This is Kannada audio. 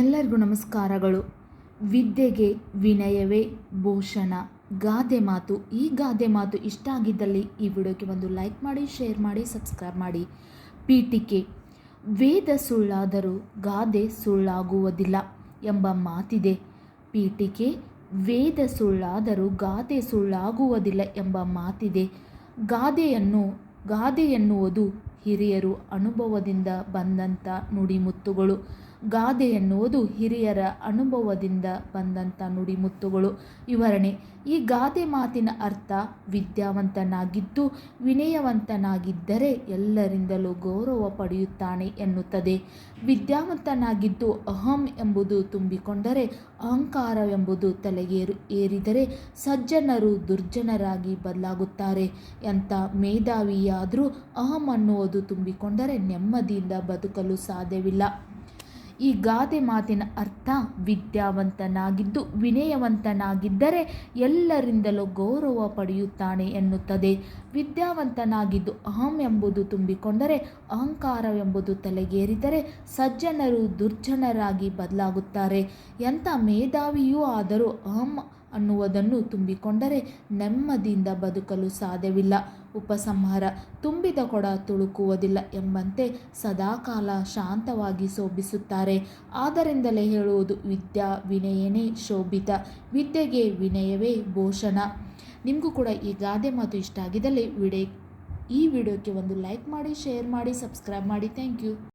ಎಲ್ಲರಿಗೂ ನಮಸ್ಕಾರಗಳು. ವಿದ್ಯೆಗೆ ವಿನಯವೇ ಭೂಷಣ. ಗಾದೆ ಮಾತು, ಈ ಗಾದೆ ಮಾತು ಇಷ್ಟ ಆಗಿದ್ದಲ್ಲಿ ಈ ವಿಡಿಯೋಗೆ ಒಂದು ಲೈಕ್ ಮಾಡಿ, ಶೇರ್ ಮಾಡಿ, ಸಬ್ಸ್ಕ್ರೈಬ್ ಮಾಡಿ. ಪೀಠಿಕೆ, ವೇದ ಸುಳ್ಳಾದರೂ ಗಾದೆ ಸುಳ್ಳಾಗುವುದಿಲ್ಲ ಎಂಬ ಮಾತಿದೆ. ಪೀಠಿಕೆ, ವೇದ ಸುಳ್ಳಾದರೂ ಗಾದೆ ಸುಳ್ಳಾಗುವುದಿಲ್ಲ ಎಂಬ ಮಾತಿದೆ. ಗಾದೆಯನ್ನು, ಗಾದೆ ಎನ್ನುವುದು ಹಿರಿಯರು ಅನುಭವದಿಂದ ಬಂದಂಥ ನುಡಿಮುತ್ತುಗಳು. ಗಾದೆ ಎನ್ನುವುದು ಹಿರಿಯರ ಅನುಭವದಿಂದ ಬಂದಂಥ ನುಡಿಮುತ್ತುಗಳು ವಿವರಣೆ, ಈ ಗಾದೆ ಮಾತಿನ ಅರ್ಥ ವಿದ್ಯಾವಂತನಾಗಿದ್ದು, ವಿನಯವಂತನಾಗಿದ್ದರೆ ಎಲ್ಲರಿಂದಲೂ ಗೌರವ ಪಡೆಯುತ್ತಾನೆ ಎನ್ನುತ್ತದೆ. ವಿದ್ಯಾವಂತನಾಗಿದ್ದು ಅಹಂ ಎಂಬುದು ತುಂಬಿಕೊಂಡರೆ, ಅಹಂಕಾರವೆಂಬುದು ತಲೆಗೇರು ಏರಿದರೆ ಸಜ್ಜನರು ದುರ್ಜನರಾಗಿ ಬದಲಾಗುತ್ತಾರೆ. ಎಂಥ ಮೇಧಾವಿಯಾದರೂ ಅಹಂ ಅನ್ನುವುದು ತುಂಬಿಕೊಂಡರೆ ನೆಮ್ಮದಿಯಿಂದ ಬದುಕಲು ಸಾಧ್ಯವಿಲ್ಲ. ಈ ಗಾದೆ ಮಾತಿನ ಅರ್ಥ ವಿದ್ಯಾವಂತನಾಗಿದ್ದು ವಿನಯವಂತನಾಗಿದ್ದರೆ ಎಲ್ಲರಿಂದಲೂ ಗೌರವ ಪಡೆಯುತ್ತಾನೆ ಎನ್ನುತ್ತದೆ. ವಿದ್ಯಾವಂತನಾಗಿದ್ದು ಅಹಂ ಎಂಬುದು ತುಂಬಿಕೊಂಡರೆ, ಅಹಂಕಾರವೆಂಬುದು ತಲೆಗೇರಿದರೆ ಸಜ್ಜನರು ದುರ್ಜನರಾಗಿ ಬದಲಾಗುತ್ತಾರೆ. ಎಂಥ ಮೇಧಾವಿಯೂ ಆದರೂ ಅಹಂ ಅನ್ನುವುದನ್ನು ತುಂಬಿಕೊಂಡರೆ ನೆಮ್ಮದಿಯಿಂದ ಬದುಕಲು ಸಾಧ್ಯವಿಲ್ಲ. ಉಪಸಂಹಾರ ತುಂಬಿದ ಕೊಡ ತುಳುಕುವುದಿಲ್ಲ ಎಂಬಂತೆ ಸದಾಕಾಲ ಶಾಂತವಾಗಿ ಶೋಭಿಸುತ್ತಾರೆ. ಆದ್ದರಿಂದಲೇ ಹೇಳುವುದು ವಿದ್ಯಾ ವಿನಯನೇ ಶೋಭಿತ, ವಿದ್ಯೆಗೆ ವಿನಯವೇ ಭೂಷಣ. ನಿಮಗೂ ಕೂಡ ಈ ಗಾದೆ ಮಾತು ಇಷ್ಟ ಆಗಿದ್ದಲ್ಲಿ ವಿಡಿಯೋ ಈ ವಿಡಿಯೋಕ್ಕೆ ಒಂದು ಲೈಕ್ ಮಾಡಿ, ಶೇರ್ ಮಾಡಿ, ಸಬ್ಸ್ಕ್ರೈಬ್ ಮಾಡಿ. Thank you.